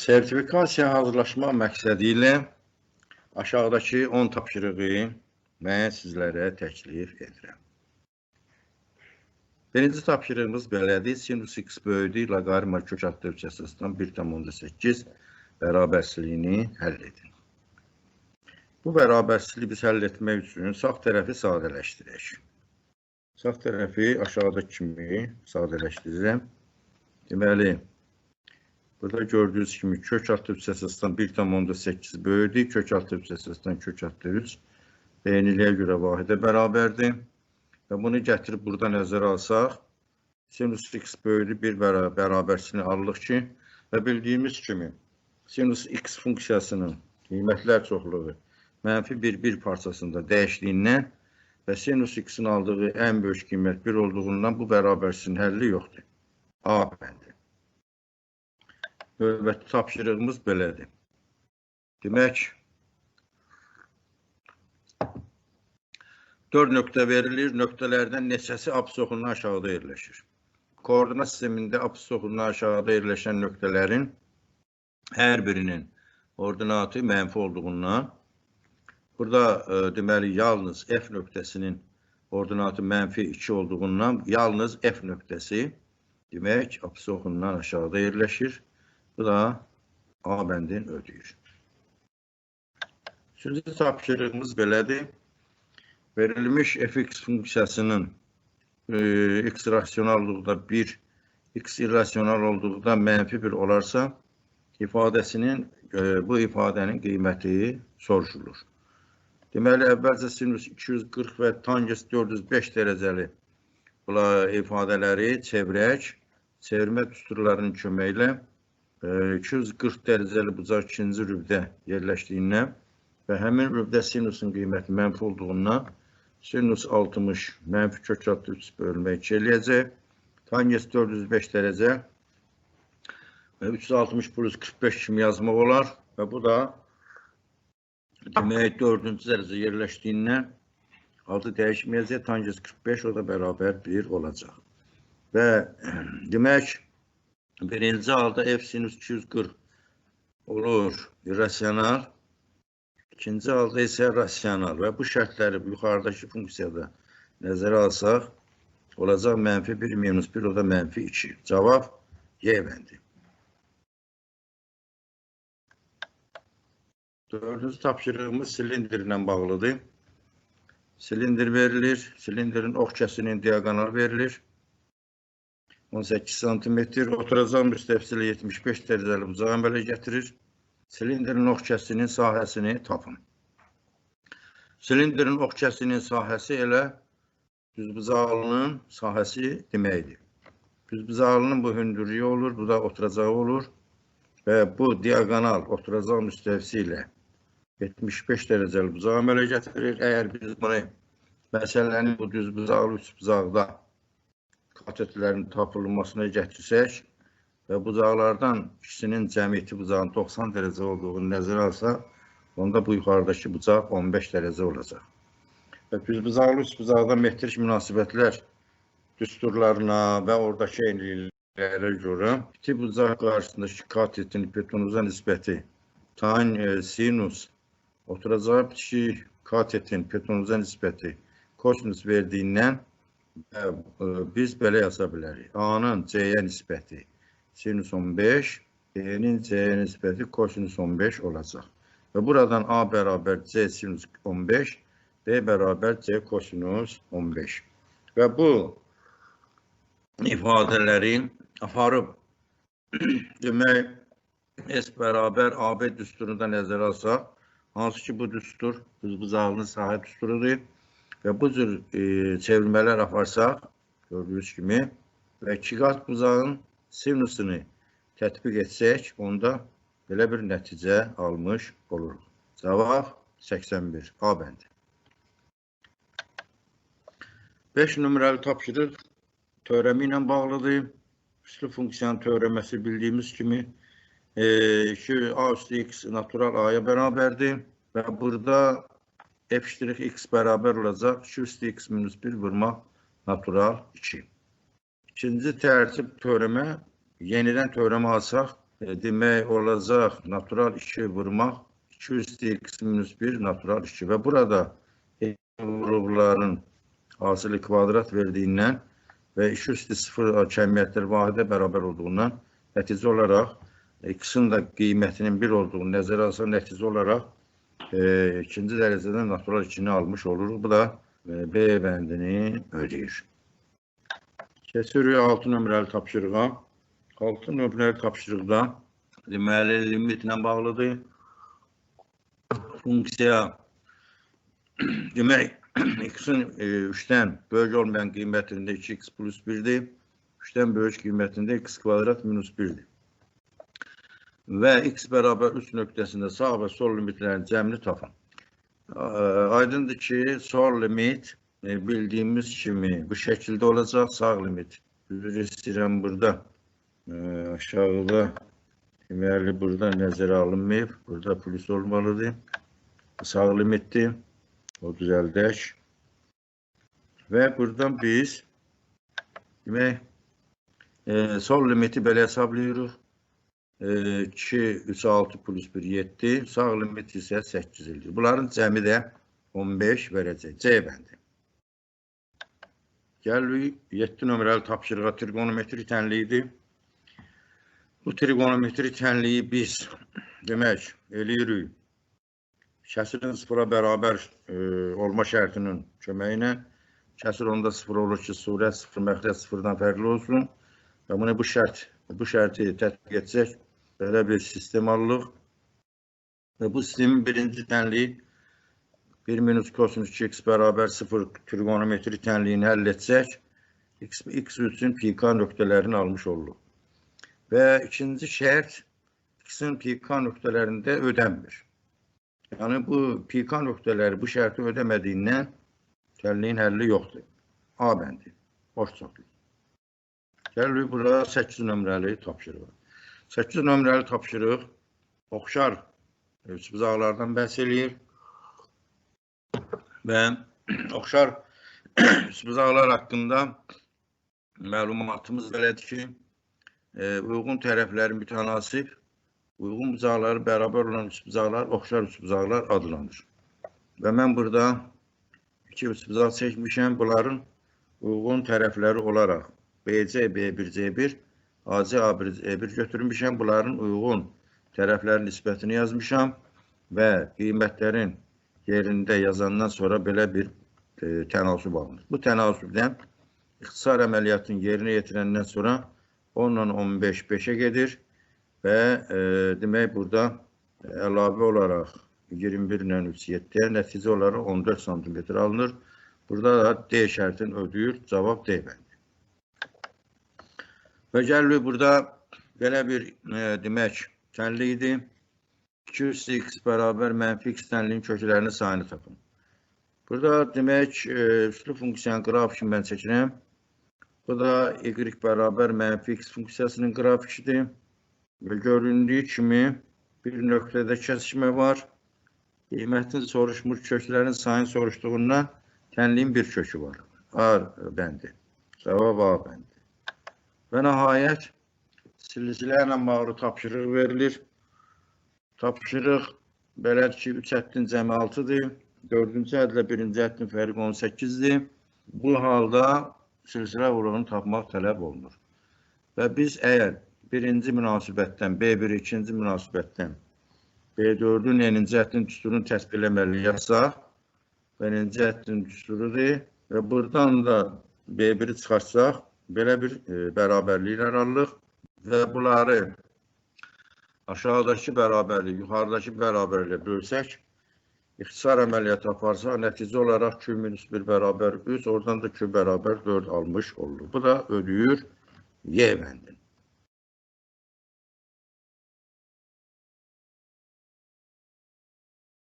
Sertifikasiya hazırlaşma məqsədi ilə aşağıdakı 10 tapşırığı mən sizlərə təklif edirəm. Birinci tapşırığımız belədir. Sinus x böyüdü loqaritma kök ölçəsindən 1,8 bərabərsizliyini həll edin. Bu bərabərsizliyi biz həll etmək üçün sağ tərəfi sadələşdirək. Sağ tərəfi aşağıdakı kimi sadələşdirirəm. Deməli, burada gördüyünüz kimi kök altı ölçəsindən 1,8 böyüdü. Kök altı ölçəsindən kök altı 3 beyniliyə görə vahidə bərabərdir. Və bunu gətirib burada nəzərə alsaq, sinus x böyüdü bir bəra bərabərsini alırıq ki, və bildiyimiz kimi sinus x funksiyasının qiymətlər çoxluğu mənfi bir bir parçasında dəyişdiyindən və sinus x-in aldığı ən böyük qiymət 1 olduğundan bu bərabərsinin həlli yoxdur. A bəndi. Növbəti tapşırığımız belədir. Demək, 4 nöqtə verilir. Nöqtələrdən neçəsi absoxundan aşağıda yerləşir. Koordinat sistemində absoxundan aşağıda yerləşən nöqtələrin hər birinin ordinatı mənfi olduğundan burada e, deməli yalnız F nöqtəsinin ordinatı mənfi 2 olduğundan yalnız F nöqtəsi demək absoxundan aşağıda yerləşir. Bu da A bəndin ödəyir. Üçüncü tapşırığımız belədir. Verilmiş fx funksiyasının e, x rasyonallıqda 1, x irrasional olduqda mənfi 1 olarsa, ifadəsinin, e, bu ifadənin qiyməti soruşulur. Deməli, əvvəlcə sinus 240 və tangens 405 dərəcəli ifadələri çevirək, çevirmə düsturlarının e, 240 dərəcəli bucaq ikinci rübdə yerləşdiyindən və həmin rübdə sinusun qiyməti mənfi olduğundan sinus 60 mənfi kök altı 3 bölünmə 2 eləyəcək. Tangens 405 dərəcə və 360 plus 45 kimi yazmaq olar və bu da demək 4-cü dərəcə yerləşdiyindən 6 dəyişməyəcək. Tangens 45 o da bərabər 1 olacaq. Və demək birinci halda f sinus 240 olur irrasional. İkinci halda isə rasional və bu şərtləri yuxarıdakı funksiyada nəzərə alsaq, olacaq mənfi 1 minus 1, o da mənfi 2. Cavab Y bəndi. Dördüncü tapşırığımız silindirlə bağlıdır. Silindir verilir, silindirin ox kəsinin diaqonal verilir. 18 santimetr, oturacaq müstəfsili 75 dərəcəli bucağı əmələ gətirir. Silindirin ox kəsinin sahəsini tapın. Silindirin ox kəsinin sahəsi elə düzbucaqlının sahəsi deməkdir. Düzbucaqlının bu hündürlüyü olur, bu da oturacağı olur və bu diaqonal oturacaq müstəvisi ilə 75 dərəcəli bucağı əmələ gətirir. Əgər biz bunu məsələni bu düzbucaqlı üçbucaqda katetlərin tapılmasına gətirsək, və bucaqlardan ikisinin cəmiyyəti bucağın 90 dərəcə olduğunu nəzərə alsaq, onda bu yuxarıdakı bucaq 15 dərəcə olacaq. Və düzbucaqlı üst bucaqda metrik münasibətlər düsturlarına və oradakı eyniliklərə görə iti bucaq qarşısındakı katetin hipotenuza nisbəti tan e, sinus oturacağı bitki katetin hipotenuza nisbəti kosinus verdiyindən biz belə yaza bilərik. A-nın C-yə nisbəti sinüs 15, B'nin C'ye nisbəti kosinüs 15 olacaq. Və buradan A bərabər C sinüs 15, B bərabər C kosinüs 15. Və bu ifadələri aparıb demək S bərabər AB düsturunda nəzərə alsaq, hansı ki bu düstur hızbucağının sahə düsturudur və bu cür e, çevrilmələr aparsaq, gördüyünüz kimi və ikiqat bucağın sinusunu tətbiq etsək, onda belə bir nəticə almış oluruq. Cavab 81. A bəndi. 5 nömrəli tapşırıq teoremi ilə bağlıdır. Üslü funksiyanın teoreməsi bildiyimiz kimi e, ki, A üstü x natural A-ya bərabərdir və burada f x bərabər olacaq. 2 üstü x minus 1 vurmaq natural 2. İkinci tərtib teoremə yenidən teoremə alsaq, e, demək olacaq natural 2 vurmaq 2 üstü x minus 1 natural 2 və burada vurğuların hasili kvadrat verdiyindən və 2 üstü 0 kəmiyyətlər vahidə bərabər olduğundan nəticə olaraq x-in də qiymətinin 1 olduğunu nəzərə alsa nəticə olaraq e, ikinci dərəcədən natural 2-ni almış oluruq. Bu da e, B bəndini ödəyir. Keçirik 6 nömrəli tapşırığa. 6 nömrəli tapşırıqda deməli limitlə bağlıdır. Funksiya demək x-in 3-dən böyük olmayan qiymətində 2x plus 1-dir. 3-dən böyük qiymətində x kvadrat minus 1-dir. Və x bərabər 3 nöqtəsində sağ və sol limitlərin cəmini tapın. Ə, Aydındır ki, sol limit e, bildiyimiz kimi bu şəkildə olacaq. Sağ limit üzr istəyirəm burada ə, aşağıda deməli burada nəzərə alınmayıb. Burada plus olmalıdır. Sağ limitdir. O düzəldək. Və buradan biz demək e, sol limiti belə hesablayırıq. E, 2, 3, 6 plus 1, 7. Sağ limit isə 8 ildir. Bunların cəmi də 15 verəcək. C bəndi. Gəlirik 7 nömrəli tapşırığa trigonometri tənliyidir. Bu trigonometri tənliyi biz demək eləyirik. Kəsirin sıfıra bərabər e, olma şərtinin köməyi ilə kəsir onda sıfır olur ki, surət sıfır, məxrəc sıfırdan fərqli olsun. Və bunu bu şərt, bu şərti tətbiq etsək, belə bir sistem alırıq. Və bu sistemin birinci tənliyi 1 minus kosinus 2x bərabər 0 trigonometri tənliyini həll etsək, x, x üçün pk nöqtələrini almış oluruq. Və ikinci şərt x-in pk nöqtələrində ödənmir. Yəni bu pk nöqtələri bu şərti ödəmədiyindən tənliyin həlli yoxdur. A bəndi, boş çoxluq. Gəlirik burada 8 nömrəli tapşırıq. 8 nömrəli tapşırıq oxşar üçbucaqlardan bəhs eləyir və oxşar üçbucaqlar haqqında məlumatımız belədir ki, e, uyğun tərəflərin mütənasib, uyğun bucaqları bərabər olan üçbucaqlar oxşar üçbucaqlar adlanır. Və mən burada iki üçbucaq çəkmişəm. Bunların uyğun tərəfləri olaraq BC, B1, C1, AC, A1, E1 götürmüşəm. Bunların uyğun tərəflərin nisbətini yazmışam və qiymətlərin yerində yazandan sonra belə bir e, tənasüb alınır. Bu tənasübdən ixtisar əməliyyatını yerinə yetirəndən sonra 10 ilə 15 5-ə gedir və e, demək burada əlavə olaraq 21 ilə 3 7-yə nəticə olaraq 14 sm alınır. Burada da D şərtini ödəyir. Cavab D bəndi. Və gəlirik burada belə bir e, demək tənli idi. 2 x bərabər mənfi x tənliyin köklərinin sayını tapın. Burada demək e, üslü funksiyanın qrafiki mən çəkirəm. Bu da y bərabər mənfi x funksiyasının grafikidir. Və göründüyü kimi bir nöqtədə kəsişmə var. Qiymətin soruşmuş köklərin sayını soruşduğundan tənliyin bir kökü var. A bəndi. Cavab A bəndi. Və nəhayət silsilə ilə bağlı tapşırıq verilir. Tapşırıq belədir ki, 3 həddin cəmi 6-dır. 4-cü hədlə 1-ci həddin fərqi 18-dir. Bu halda silsilə vurğunu tapmaq tələb olunur. Və biz əgər birinci münasibətdən, B1 ikinci münasibətdən B4-ün eninci həddin düsturunu təsbih eləməli yazsaq, birinci həddin düsturudur və buradan da B1-i çıxarsaq, belə bir e, bərabərlik yaranılır və bunları aşağıdakı bərabərlik, yuxarıdakı bərabərliyə bölsək, ixtisar əməliyyatı aparsaq, nəticə olaraq Q minus 1 bərabər 3, oradan da Q bərabər 4 almış olur. Bu da ödəyür Y bəndin.